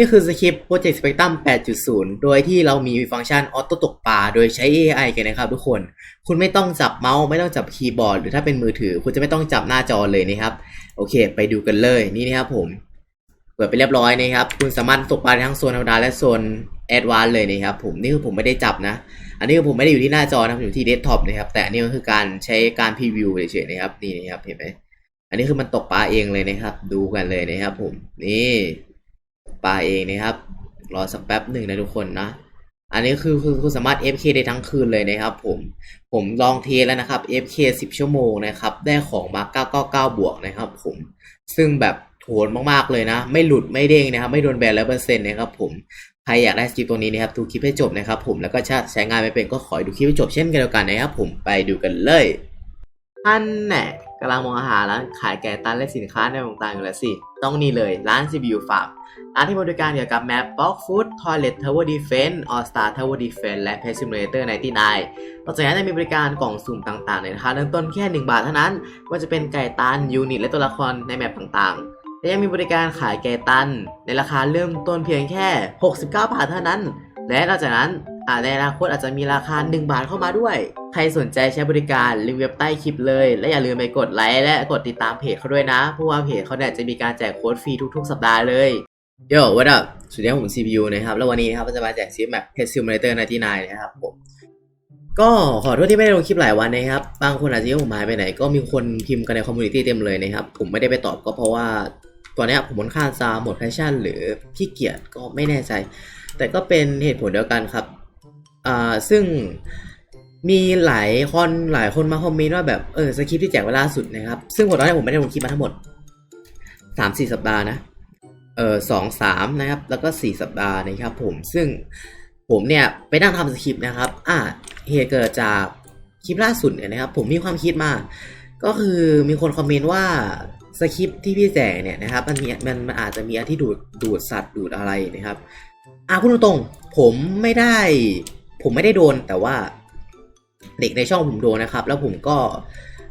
นี่คือสคริปต์ Project Spectrum 8.0 โดยที่เรามีฟังก์ชันออโต้ตกปลาโดยใช้ AI กันนะครับทุกคน คุณไม่ต้องจับเมาส์ไม่ต้องจับคีย์บอร์ด หรือถ้าเป็นมือถือ คุณจะไม่ต้องจับหน้าจอเลยนะครับ โอเค ไปดูกันเลยนี่นะครับผม เปิดไปเรียบร้อยนะครับ คุณสามารถตกปลาทั้งโซนธรรมดาและโซนแอดวานเลยนะครับผมนี่คือผมไม่ได้จับนะ อันนี้คือผมไม่ได้อยู่ที่หน้าจอนะอยู่ที่เดสก์ท็อปนะครับแต่อันนี้ก็คือการใช้การพรีวิวเฉยๆนะครับนี่นะครับเห็นไหมอันนี้คือมันตกปลาเองเลยนะครับ ดูกันเลยนะครับผมนี่ ปลาเองนะครับ รอสักแป๊บหนึ่งนะทุกคนนะ อันนี้คือคือคุณสามารถ FK ได้ทั้งคืนเลยนะครับ ผมผมลองเทแล้วนะครับ FK 10 ชั่วโมงนะครับ ได้ของมา 999 บวกนะครับ ผม ซึ่งแบบโหดมากๆเลยนะ ไม่หลุดไม่เด้งนะครับ ไม่โดนแบนร้อยเปอร์เซ็นต์นะครับ ผมใครอยากได้สกิลตัวนี้นะครับดูคลิปให้จบนะครับผมแล้วก็ถ้าใช้งานไม่เป็นก็ขอให้ดูคลิปให้จบเช่นกันแล้วกันนะครับผมไปดูกันเลยท่านแน่กำลังมองหาร้านขายแก่ตันและสินค้าในต่างๆอยู่แล้วสิ ต้องนี่เลยร้าน CPU Farm ร้านที่บริการเกี่ยวกับแมป Box Food Toilet Tower Defense All Star Tower Defense และ Pet Simulator 99ต่อจากนั้นจะมีบริการกล่องสุ่มต่างๆในราคาเริ่มต้นแค่ 1 บาทเท่านั้นว่าจะเป็นไก่ตันยูนิตและตัวละครในแมปต่างๆและยังมีบริการขายไก่ตัน ในราคาเริ่มต้นเพียงแค่ 69 บาทเท่านั้น และนอกจากนั้นอาในอนาคตอาจจะมีราคา 1 บาทเข้ามาด้วย ใครสนใจใช้บริการลิงก์เว็บใต้คลิปเลย และอย่าลืมไปกดไลค์และกดติดตามเพจเขาด้วยนะ เพราะว่าเพจเขาเนี่ยจะมีการแจกโค้ดฟรีทุกๆ สัปดาห์เลย โย่วัดดับสวัสดีครับผม CPU นะครับ แล้ววันนี้นะครับก็จะมาแจกซิปแมป Pet Simulator 99นะครับผม ก็ขอโทษที่ไม่ได้ลงคลิปหลายวันนะครับ บางคนอาจจะยังผมหายไปไหน ก็มีคนพิมพ์กันในคอมมูนิตี้เต็มเลยนะครับ ผมไม่ได้ไปตอบก็เพราะว่าตอนนี้ผมค่อนข้างซาหมดแพชชั่น หรือขี้เกียจก็ไม่แน่ใจ แต่ก็เป็นเหตุผลเดียวกันครับ อ่า ซึ่งมีหลายคนหลายคนมาคอมเมนต์ว่าแบบเออสคริปต์ที่แจกเวลาสุดนะครับ ซึ่งตอนแรกผมไม่ได้ลงคลิปมาทั้งหมดสามสี่สัปดาห์นะ เออสองสามนะครับ แล้วก็สี่สัปดาห์นะครับผมซึ่งผมเนี่ยไปนั่งทำสคริปต์นะครับ อ่าเหตุเกิดจากคลิปล่าสุดเนี่ยนะครับ ผมมีความคิดมา ก็คือมีคนคอมเมนต์ว่าสคริปต์ที่พี่แจกเนี่ยนะครับมันมีมันมันอาจจะมีอันที่ดูดดูดสัตว์ดูดอะไรนะครับอะพูดตรงๆผมไม่ได้ ผมไม่ได้โดนแต่ว่าเด็กในช่องผมโดนนะครับ แล้วผมก็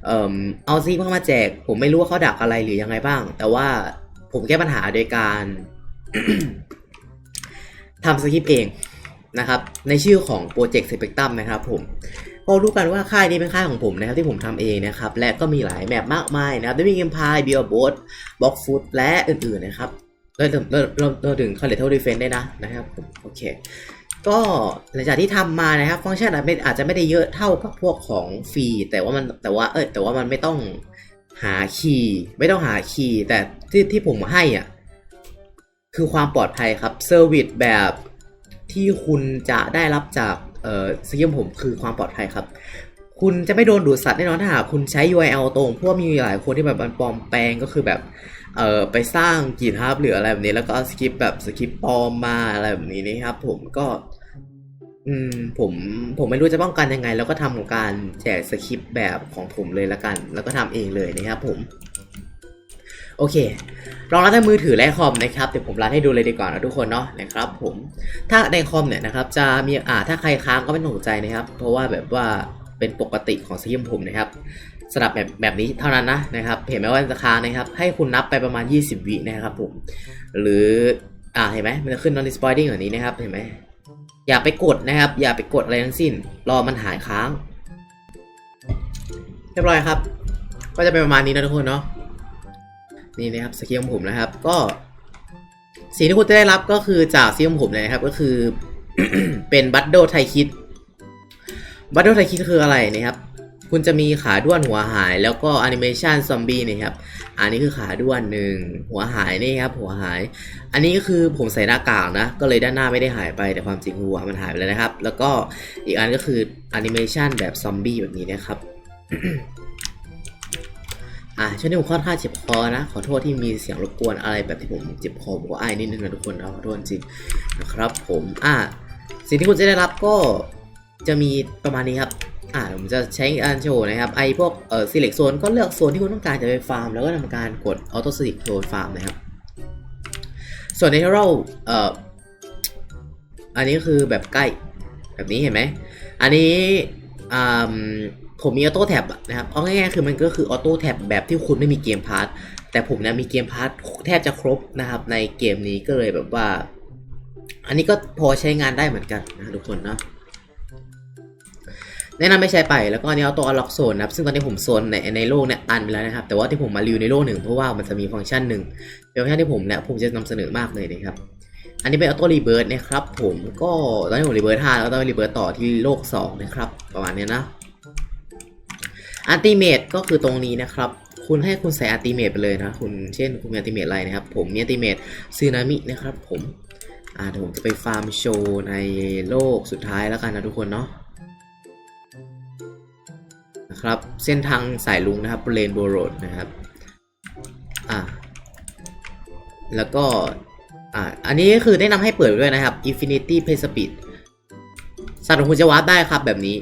เอ่อเอาซีเข้ามาแจก ผมไม่รู้ว่าเขาดักอะไรหรือยังไงบ้าง แต่ว่า ผมแก้ปัญหาโดยการทำสคริปต์เองนะครับ ในชื่อของโปรเจกต์ Spectrum นะครับผมก็รู้กันว่าค่ายนี้เป็นค่ายของผมนะครับที่ผมทำเองนะครับ และก็มีหลายแมปมากมายนะครับได้มีเกมพายเบียร์บอสบ็อกฟุตและอื่นๆนะครับเริ่มเริ่มเริ่มเริ่มถึงคาเลเทลดีเฟนได้นะนะครับผมโอเค ก็หลังจากที่ทำมานะครับ ฟังก์ชันอาจไม่อาจจะไม่ได้เยอะเท่ากับพวกของฟรีแต่ว่ามันแต่ว่าเออแต่ว่ามันไม่ต้อง หาคีย์ไม่ต้องหาคีย์แต่ที่ที่ผมให้อะคือความปลอดภัยครับเซอร์วิสแบบที่คุณจะได้รับจากเอ่อสกิลผมคือความปลอดภัยครับ คุณจะไม่โดนดูดสัตว์แน่นอนถ้าหากคุณใช้ URL ตรงเพราะว่ามีหลายคนที่แบบมันปลอมแปลงก็คือแบบเอ่อไปสร้างกีทับหรืออะไรแบบนี้แล้วก็สคริปแบบสคริปปลอมมาอะไรแบบนี้นะครับผมก็ อืมผมผมไม่รู้จะป้องกันยังไง แล้วก็ทำของการแจกสคริปต์แบบของผมเลยละกัน แล้วก็ทำเองเลยนะครับผม โอเคลองรันในมือถือและคอมนะครับเดี๋ยวผมรันให้ดูเลยดีกว่านะทุกคนเนาะนะครับผมถ้าในคอมเนี่ยนะครับจะมีอ่าถ้าใครค้างก็ไม่ต้องใจนะครับ เพราะว่าแบบว่าเป็นปกติของสคริปต์ผมนะครับสำหรับแบบแบบนี้เท่านั้นนะนะครับเห็นไหมว่าจะค้างนะครับ ให้คุณนับไปประมาณ 20 วินะครับผม หรืออ่าเห็นไหมมันจะขึ้น non spoiling แบบนี้นะครับเห็นไหม อย่าไปกดนะครับ อย่าไปกดอะไรทั้งสิ้น รอมันหายค้าง เรียบร้อยครับ ก็จะเป็นประมาณนี้นะทุกคนเนาะนี่นะครับสกิลของผมนะครับ ก็สิ่งที่คุณจะได้รับก็คือจากสกิลของผมเลยนะครับ ก็คือเป็นบัตโดไทคิดบัตโดไทคิดคืออะไรนะครับ คุณจะมีขาด้วนหัวหายแล้วก็แอนิเมชันซอมบี้นะครับ อันนี้คือขาด้วนหนึ่งหัวหายนี่ครับ หัวหาย อันนี้ก็คือผมใส่หน้ากากนะ ก็เลยด้านหน้าไม่ได้หายไปแต่ความจริงหัวมันหายไปแล้วนะครับ แล้วก็อีกอันก็คือแอนิเมชันแบบซอมบี้แบบนี้นะครับอะช่วงนี้ผมค่อนข้างเจ็บคอนะ ขอโทษที่มีเสียงรบกวนอะไรแบบที่ผมเจ็บคอบอกว่าไอ้นิดนึงนะทุกคนขอโทษจริงนะครับ ผมอะสิ่งที่คุณจะได้รับก็จะมีประมาณนี้ครับ อ่าผมจะใช้การโชว์นะครับไอพวกเอ่อ select zone ก็เลือกโซนที่คุณต้องการจะไปฟาร์ม แล้วก็ทำการกด auto select zone farm นะครับ ส่วน natural เอ่ออันนี้คือแบบใกล้แบบนี้เห็นไหม อันนี้อ่าผมมีออโต้แท็บนะครับเอาง่ายๆคือมันก็คือออโต้แท็บแบบที่คุณไม่มีเกมพาร์ทแต่ผมเนี่ยมีเกมพาร์ทแทบจะครบนะครับ ในเกมนี้ก็เลยแบบว่า อันนี้ก็พอใช้งานได้เหมือนกันนะทุกคนเนาะ แนะนำไม่ใช้ไปแล้วก็อันนี้เอาตัวล็อกโซนนะครับซึ่งตอนนี้ผมโซนในในโลกเนี่ยตันไปแล้วนะครับแต่ว่าที่ผมมารีวิวในโลกหนึ่งเพราะว่ามันจะมีฟังก์ชันหนึ่งเป็นฟังก์ชันที่ผมเนี่ยผมจะนำเสนอมากเลยนะครับอันนี้เป็นออโต้รีเบิร์ดนะครับผมก็ตอนนี้ผมรีเบิร์ห้าแล้วต้องรีเบิร์ดต่อที่โลก2นะครับประมาณนี้นะอันติเมตก็คือตรงนี้นะครับคุณให้คุณใส่อันติเมตไปเลยนะคุณเช่นคุณมีอันติเมตอะไรนะครับผมมีอันติเมตซึนามินะครับผมอ่าเดี๋ยวผมจะไปฟาร์มโชว์ในโลกสุดท้ายแล้วกันนะทุกคนเนาะ ครับ เส้นทางสายลุงนะครับเรนโบโรดนะครับอ่าแล้วก็อ่าอันนี้ก็คือแนะนำให้เปิดไว้ด้วยนะครับ Infinity Play Speed สัตว์ของคุณจะวาร์ปได้ครับแบบนี้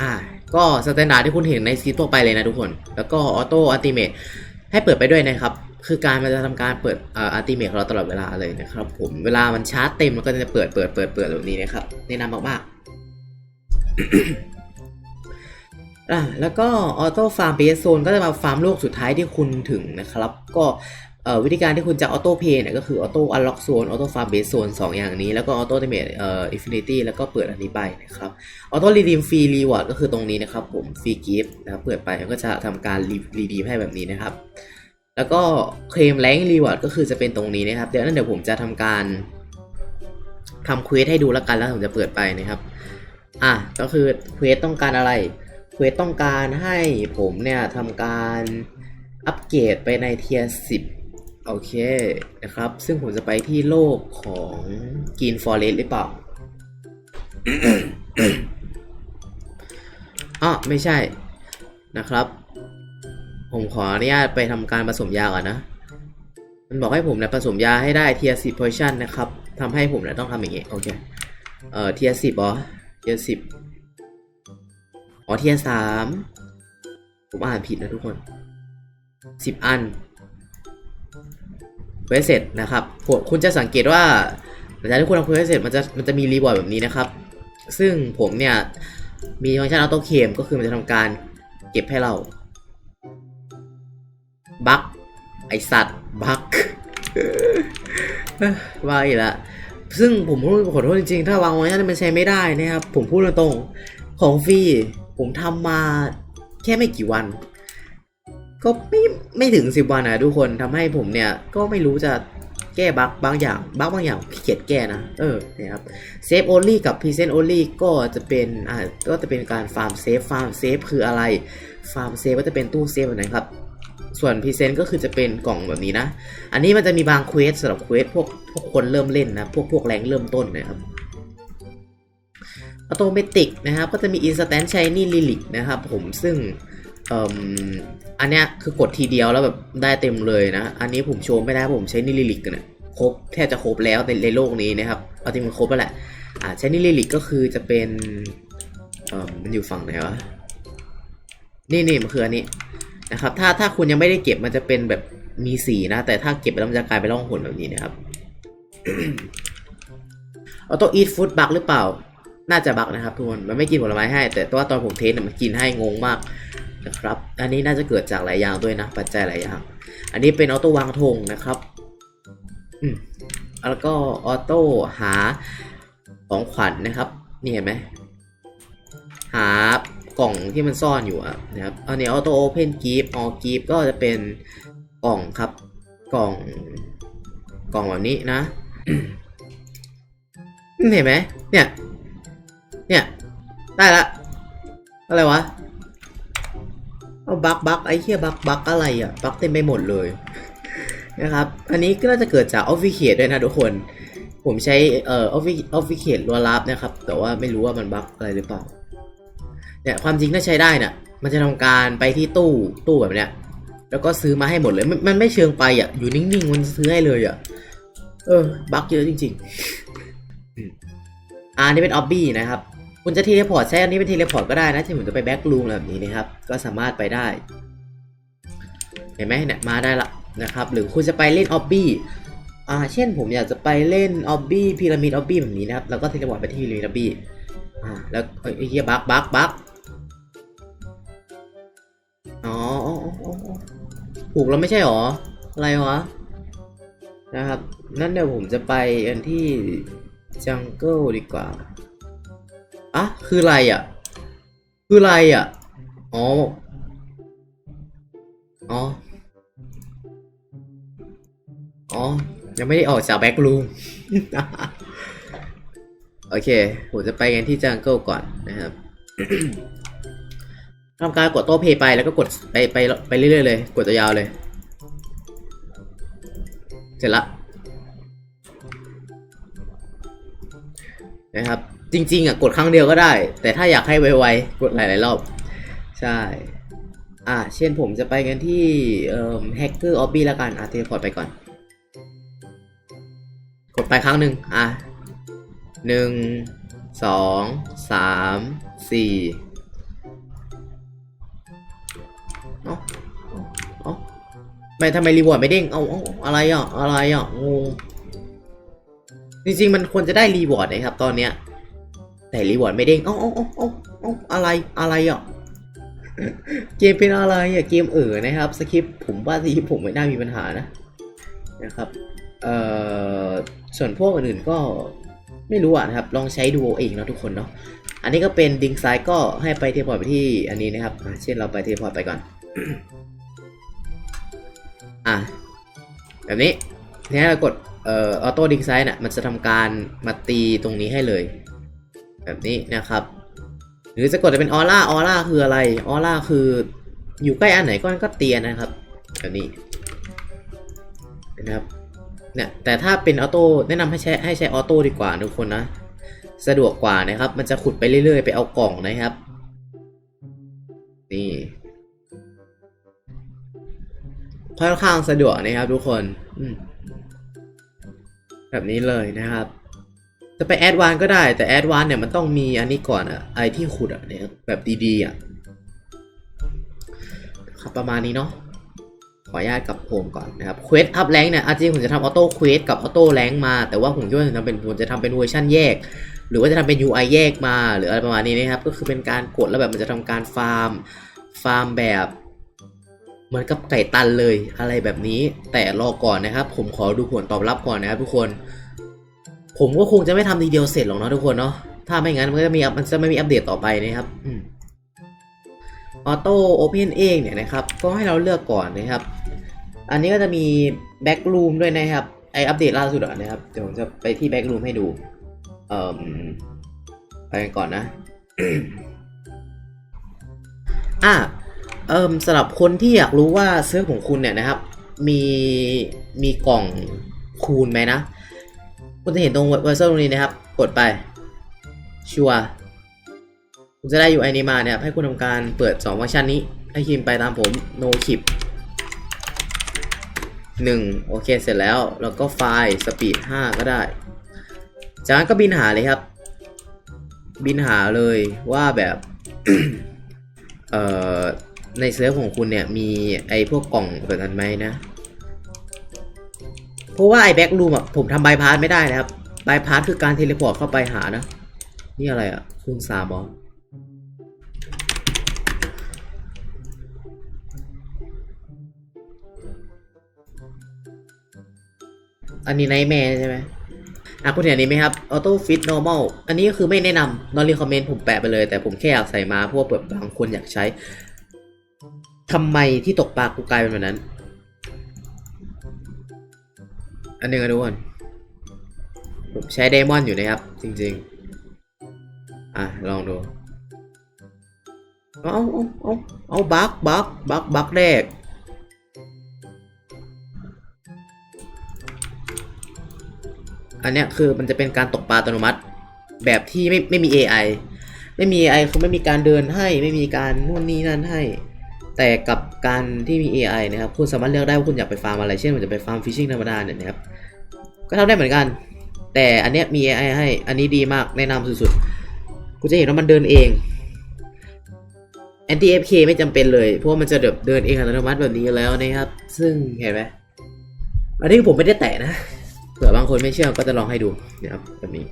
อ่า ก็สแตนดาร์ดที่คุณเห็นในซีทั่วไปเลยนะทุกคน แล้วก็ออโต้อัลติเมทให้เปิดไปด้วยนะครับ คือการมันจะทำการเปิดอ่าอัลติเมทของเราตลอดเวลาเลยนะครับ ผมเวลามันชาร์จเต็มมันก็จะเปิดเปิดเปิดเปิดแบบนี้นะครับแนะนำมากๆ อ่าแล้วก็ออโต้ฟาร์มเบสโซนก็จะมาฟาร์มโลกสุดท้ายที่คุณถึงนะครับ ก็วิธีการที่คุณจะออโต้เพย์เนี่ยก็คือออโต้อัลล็อกโซนออโต้ฟาร์มเบสโซนสองอย่างนี้ แล้วก็ออโต้เดเมทเอ่ออินฟินิตี้แล้วก็เปิดอันนี้ไปนะครับออโต้รีดีมฟรีรีวอร์ดก็คือตรงนี้นะครับผมฟรีกิฟต์นะครับเปิดไปมันก็จะทำการรีดีมให้แบบนี้นะครับ แล้วก็เคลมแรงรีวอร์ดก็คือจะเป็นตรงนี้นะครับเดี๋ยวนั้นเดี๋ยวผมจะทำการทำเควสให้ดูแล้วกันแล้วผมจะเปิดไปนะครับ อะก็คือเควสต้องการอะไร เควสต้องการให้ผมเนี่ยทำการอัปเกรดไปในเทียร์สิบโอเคนะครับ ซึ่งผมจะไปที่โลกของกินฟอเรสหรือเปล่าอ๋อไม่ใช่นะครับ ผมขออนุญาตไปทำการผสมยาก่อนนะ มันบอกให้ผมเนี่ยผสมยาให้ได้เทียร์สิบโพชั่นนะครับทำให้ผมเนี่ยต้องทำอย่างงี้ โอเค เอ่อเทียร์สิบอ๋อเทียร์สิบ อ๋อเทียสามผมอ่านผิดนะทุกคนสิบอันเควสเสร็จนะครับคุณจะสังเกตว่าหลังจากที่คุณทำเควสเสร็จมันจะมันจะมีรีบอร์ดแบบนี้นะครับ ซึ่งผมเนี่ยมีฟังก์ชันออโต้เคมก็คือมันจะทำการเก็บให้เราบั๊กไอสัตว์บั๊กว่าอีกละซึ่งผมพูดขอโทษจริงๆ ถ้าวางไว้นั้นมันใช้ไม่ได้นะครับ ผมพูดตรงๆของฟรี ผมทำมาแค่ไม่กี่วัน ก็ไม่ไม่ถึงสิบวันนะทุกคนทำให้ผมเนี่ยก็ไม่รู้จะแก้บั๊กบางอย่างบั๊กบางอย่างขี้เกียจแก้นะ เออเนี่ยครับเซฟโอลี่กับพรีเซนต์โอลี่ก็จะเป็นอ่าก็จะเป็นการฟาร์มเซฟฟาร์มเซฟคืออะไร ฟาร์มเซฟก็จะเป็นตู้เซฟแบบไหนครับ ส่วนพรีเซนต์ก็คือจะเป็นกล่องแบบนี้นะ อันนี้มันจะมีบางเควสสำหรับเควสพวกพวกคนเริ่มเล่นนะ พวกพวกแรงเริ่มต้นนะครับ อโตเมติกนะครับ ก็จะมี Instant Shiny Lilic นะครับผมซึ่งอ,อันเนี้ยคือกดทีเดียวแล้วแบบได้เต็มเลยนะ อันนี้ผมโชว์ไม่ได้เพราะผมใช้นี่ลิลิกกันะครบแทบจะครบแล้วในในโลกนี้นะครับเอาจริงมันครบแล้วแหละอ่าใช้นี่ลิลิกก็คือจะเป็นเอ่อมันอยู่ฝั่งไหนวะนี่นี่มันคืออันนี้นะครับ ถ้าถ้าคุณยังไม่ได้เก็บมันจะเป็นแบบมีสีนะ แต่ถ้าเก็บแล้วมันจะกลายเป็นร่องหนแบบนี้นะครับออโต้อีทฟู้ดบักหรือเปล่า น่าจะบักนะครับทุกคนมันไม่กินผลไม้ให้ แต่ว่าตอนผมเทสเนี่ยมันกินให้งงมากนะครับ อันนี้น่าจะเกิดจากหลายอย่างด้วยนะ ปัจจัยหลายอย่าง อันนี้เป็นออโต้วางธงนะครับอืมแล้วก็ออโต้หาของขวัญนะครับ นี่เห็นไหมหากล่องที่มันซ่อนอยู่นะครับอันนี้ออโต้โอเพนกีฟออกีฟก็จะเป็นกล่องครับ กล่อง กล่องแบบนี้นะ เห็นไหมเนี่ย เนี่ย ได้ละ อะไรวะ เอาบักบักไอ้เหี้ยบักบักอะไรอะ บักเต็มไปหมดเลย นะครับ อันนี้ก็น่าจะเกิดจากออฟฟิเ e ด้วยนะทุกคน ผมใช้เอ่อออฟฟิออฟฟิเ e รัวรับนะครับ แต่ว่าไม่รู้ว่ามันบักอะไรหรือเปล่า เนี่ยความจริงถ้าใช้ได้น่ะ มันจะทำการไปที่ตู้ตู้แบบเนี้ย แล้วก็ซื้อมาให้หมดเลยมันมันไม่เชิงไปอะ อยู่นิ่งๆมันซื้อให้เลยอะ เออ บักเยอะจริง ๆอืมอ่านี่เป็นออบบี้นะครับ คุณจะเทเลพอร์ตใช้อันนี้เป็นเทเลพอร์ตก็ได้นะที่ผมจะไปแบ็กลูมแบบนี้นะครับ ก็สามารถไปได้ เห็นไหมเนี่ยมาได้ละนะครับ หรือคุณจะไปเล่นออบบี้อ่าเช่นผมอยากจะไปเล่นออบบี้พีระมิดออบบี้แบบนี้นะครับ แล้วก็เทเลพอร์ตไปที่พีระมิดออบบี้อ่าแล้วไอ้เฮียบักบักบักอ๋อถูกแล้วไม่ใช่หรอ อะไรวะนะครับ นั้นเดี๋ยวผมจะไปอันที่จังเกิลดีกว่า อะคืออะไรอะ คืออะไรอะ อ๋อ อ๋อ อ๋อ ยังไม่ได้ออกจากแบ็กรูม โอเค ผมจะไปกันที่จังเกิลก่อนนะครับทำการกดโต้เพย์ไปแล้วก็กดไปไปไปเรื่อยๆเลย กดยาวเลย เสร็จละนะครับ จริง ๆอะกดครั้งเดียวก็ได้ แต่ถ้าอยากให้ไวๆกดหลายๆรอบ ใช่ อะเช่นผมจะไปกันที่เอ่อแฮกเกอร์ออบบี้แล้วกันอะเทเลพอร์ตไปก่อน กดไปครั้งหนึ่งอะหนึ่งสองสามสี่เอ้าเอ้าไม่ทำไมรีวอร์ดไม่เด้งเอาเอาอะไรอะอะไรอะงงจริงๆมันควรจะได้รีวอร์ดนะครับตอนเนี้ย แต่รีวอร์ดไม่เด้งเอ้าเอ้าเอ้าเอ้าเอ้าอะไรอะไรอะเกมเป็นอะไรอะเกมเอ๋อนะครับสคริปต์ผมว่าสคริปต์ผมไม่น่ามีปัญหานะนะครับเอ่อส่วนพวกอื่นก็ไม่รู้อะนะครับลองใช้ดูเองเนาะทุกคนเนาะอันนี้ก็เป็นดิงไซด์ก็ให้ไปเทเลพอร์ตไปที่อันนี้นะครับเช่นเราไปเทเลพอร์ตไปก่อนอะแบบนี้ทีนี้เรากดเอ่อออโต้ดิงไซด์น่ะมันจะทำการมาตีตรงนี้ให้เลย แบบนี้นะครับ หรือจะกดจะเป็นออร่าออร่าคืออะไรออร่าคืออยู่ใกล้อันไหนก็ก็เตียนนะครับแบบนี้นะครับเนี่ยแต่ถ้าเป็นออโต้แนะนำให้ใช้ให้ใช้ออโต้ดีกว่าทุกคนนะ สะดวกกว่านะครับ มันจะขุดไปเรื่อยๆ ไปเอากล่องนะครับ นี่ค่อนข้างสะดวกนะครับทุกคนแบบนี้เลยนะครับ จะไปแอดวานก็ได้ แต่แอดวานเนี่ยมันต้องมีอันนี้ก่อนอะไอที่ขุดอะเนี่ยแบบดีๆอะครับประมาณนี้เนาะขออนุญาตกับโฮมก่อนนะครับเควสอัพแรงเนี่ยอาจริงผมจะทำออโต้เควสกับออโต้แรงมา แต่ว่าผมคิดว่าจะทำเป็นผมจะทำเป็นเวอร์ชันแยก หรือว่าจะทำเป็น UI แยกมา หรืออะไรประมาณนี้นะครับ ก็คือเป็นการกดแล้วแบบมันจะทำการฟาร์ม ฟาร์มแบบเหมือนกับไก่ตันเลยอะไรแบบนี้ แต่รอก่อนนะครับ ผมขอดูผลตอบรับก่อนนะครับทุกคน ผมก็คงจะไม่ทำทีเดียวเสร็จหรอกเนาะทุกคนเนาะถ้าไม่งั้นมันก็จะมีมันจะไม่มีอัปเดตต่อไปนะครับออโต้โอเพนเองเนี่ยนะครับ ก็ให้เราเลือกก่อนนะครับ อันนี้ก็จะมีแบ็กรูมด้วยนะครับไออัปเดตล่าสุดอะนะครับเดี๋ยวผมจะไปที่แบ็กรูมให้ดูเอ่อไปกันก่อนนะอะเอ่มสำหรับคนที่อยากรู้ว่าเซิร์ฟของคุณเนี่ยนะครับ มีมีกล่องคูณไหมนะ คุณจะเห็นตรงเวอร์ชันตรงนี้นะครับ กดไปชัวร์คุณจะได้อยู่ไอนี้มาเนี่ยให้คุณทำการเปิด 2 ฟังก์ชันนี้ ให้คิมไปตามผม no keep 1 โอเคเสร็จแล้ว แล้วก็ไฟล์ speed 5ก็ได้ จากนั้นก็บินหาเลยครับ บินหาเลยว่าแบบในเซิร์ฟของคุณเนี่ยมีไอพวกกล่องแบบนั้นไหมนะ เพราะว่าไอ้แบ็กรูมอะผมทำบายพาสไม่ได้นะครับบายพาสคือการเทเลพอร์ตเข้าไปหานะ นี่อะไรอะคูณสามเหรออันนี้ไนแมร์ใช่ไหมอะคุณเห็นอันนี้ไหมครับ Auto Fit Normal อันนี้ก็คือไม่แนะนำนอนรีคอมเมนต์ผมแปะไปเลย แต่ผมแค่อยากใส่มาเพราะว่าเปิดบางคนอยากใช้ทำไมที่ตกปลากูกลายเป็นแบบนั้น อันหนึงอะทุกคนผมใช้ไดมอนด์อยู่นะครับ จริง ๆ อะ ลองดู เอาเอาเอาเอาบักบักบักบักแรกอันเนี้ยคือมันจะเป็นการตกปลาอัตโนมัติ แบบที่ไม่ไม่มี AI ไม่มี AI คือไม่มีการเดินให้ ไม่มีการนู่นนี่นั่นให้ แต่กับการที่มี AI นะครับคุณสามารถเลือกได้ว่าคุณอยากไปฟาร์มอะไร เช่นคุณจะไปฟาร์มฟิชชิ่งธรรมดาเนี่ยนะครับก็ทำได้เหมือนกัน แต่อันเนี้ยมี AI ให้อันนี้ดีมากแนะนำสุดๆคุณจะเห็นว่ามันเดินเอง anti FK ไม่จำเป็นเลยเพราะมันจะแบบเดินเองอัตโนมัติแบบนี้แล้วนะครับ ซึ่งเห็นไหมอันนี้ผมไม่ได้แตะนะเผื่อบางคนไม่เชื่อก็จะลองให้ดูนะครับแบบนี้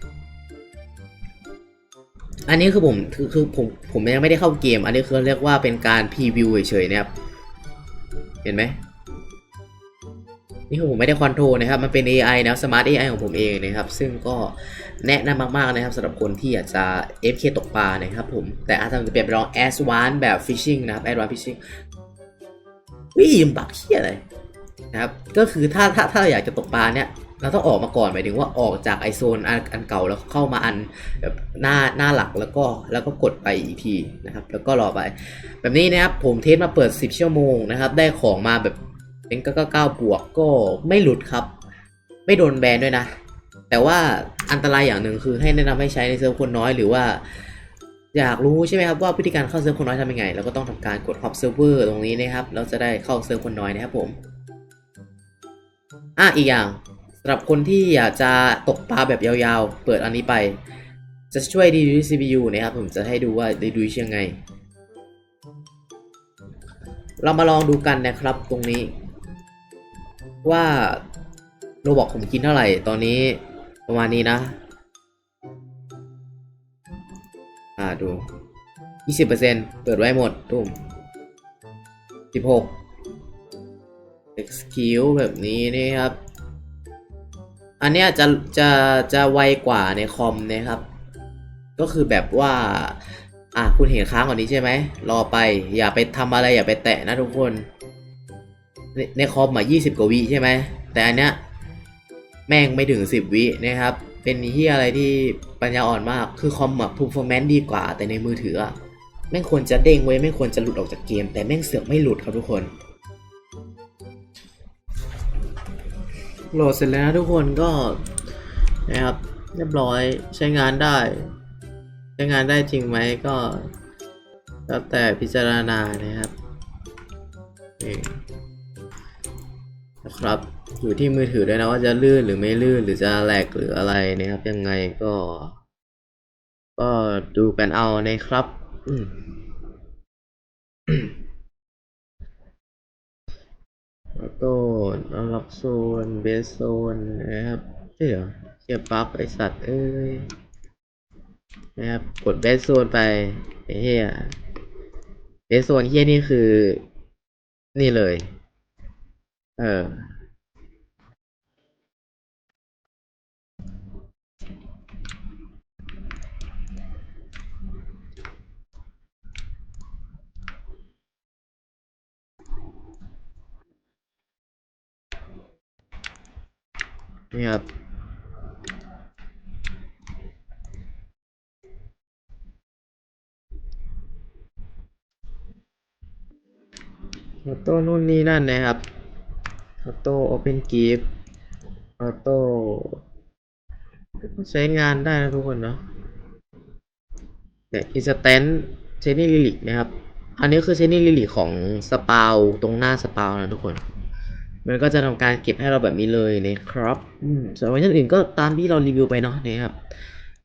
อันนี้คือผมคือคือผมผมยังไม่ได้เข้าเกม อันนี้คือเรียกว่าเป็นการพรีวิวเฉยๆนะครับ เห็นไหมนี่คือผมไม่ได้คอนโทรลนะครับ มันเป็น AI นะ Smart AI ของผมเองนะครับ ซึ่งก็แนะนำมากๆนะครับสำหรับคนที่อยากจะ FK ตกปลานะครับผม แต่อาจจะเปลี่ยนไปลอง a d v a n c e แบบ Fishing นะครับ a d v a n c e Fishing วิ่งบักเฮียอะไรนะครับ ก็คือถ้าถ้าถ้าเราอยากจะตกปลาเนี่ย เราต้องออกมาก่อนหมายถึงว่าออกจากไอโซนอันอันเก่าแล้วเข้ามาอันแบบหน้าหน้าหลักแล้วก็แล้วก็กดไปอีกทีนะครับ แล้วก็รอไป แบบนี้นะครับผมเทสมาเปิด 10 ชั่วโมงนะครับ ได้ของมาแบบเป็น999บวกก็ไม่หลุดครับ ไม่โดนแบนด้วยนะ แต่ว่าอันตรายอย่างหนึ่งคือให้แนะนำให้ใช้ในเซิร์ฟคนน้อยหรือว่าอยากรู้ใช่ไหมครับว่าวิธีการเข้าเซิร์ฟคนน้อยทำยังไงเราก็ต้องทำการกด hop server ตรงนี้นะครับ เราจะได้เข้าเซิร์ฟคนน้อยนะครับผมอะอีกอย่าง สำหรับคนที่อยากจะตกปลาแบบยาวๆ เปิดอันนี้ไป จะช่วยดีดู CPU นะครับผมจะให้ดูว่าดีดูยังไง เรามาลองดูกันนะครับตรงนี้ ว่าโรบอกผมกินเท่าไหร่ตอนนี้ประมาณนี้นะ อ่าดู 20%เปิดไว้หมดตุ้ม16 skill แบบนี้นี่ครับ อันเนี้ยจะจะจะไวกว่าในคอมนะครับ ก็คือแบบว่า อะคุณเห็นค้างกว่านี้ใช่ไหมรอไป อย่าไปทำอะไรอย่าไปแตะนะทุกคนในในคอมมา20กว่าวิใช่ไหมแต่อันเนี้ยแม่งไม่ถึง10วินะครับ เป็นที่อะไรที่ปัญญาอ่อนมากคือคอมอะ performance ดีกว่า แต่ในมือถืออะแม่งควรจะเด้งไว้ไม่ควรจะหลุดออกจากเกม แต่แม่งเสือกไม่หลุดครับทุกคน โหลดเสร็จแล้วนะทุกคนก็นะครับเรียบร้อยใช้งานได้ ใช้งานได้จริงไหมก็แล้วแต่พิจารณานะครับนี่นะครับอยู่ที่มือถือด้วยนะว่าจะลื่นหรือไม่ลื่นหรือจะแหลกหรืออะไรนะครับยังไงก็ ก็ดูกันเอานะครับ อืม เอาล็อกโซน เบสโซนนะครับเดี๋ยวเกียบั๊กไอสัตว์เอ้ยนะครับ กดเบสโซนไปไอเฮียเบสโซนเฮียนี่คือ นี่เลย เออ นี่ครับออโต้นู่นนี่นั่นนะครับออโต้โอเพนกีฟออโต้ใช้งานได้นะทุกคนเนาะเนี่ยอินสแตนเชนี่ลิลิกนะครับ อันนี้คือเชนนี่ลิลิกของสปาวตรงหน้าสปาวนะทุกคน มันก็จะทำการเก็บให้เราแบบนี้เลยนะครับอืมส่วนเวอร์ชันอื่นก็ตามที่เรารีวิวไปเนาะนะครับ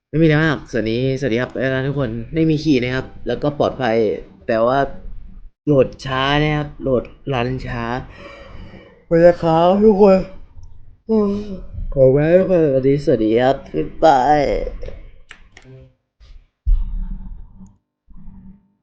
ไม่มีอะไรมากสวัสดีสวัสดีครับแล้วทุกคนไม่มีขี่นะครับ แล้วก็ปลอดภัย แต่ว่าโหลดช้านะครับ โหลดรันช้าไปแล้วครับทุกคนอืมขอไว้ทุกคนสวัสดีสวัสดีครับบ๊ายบาย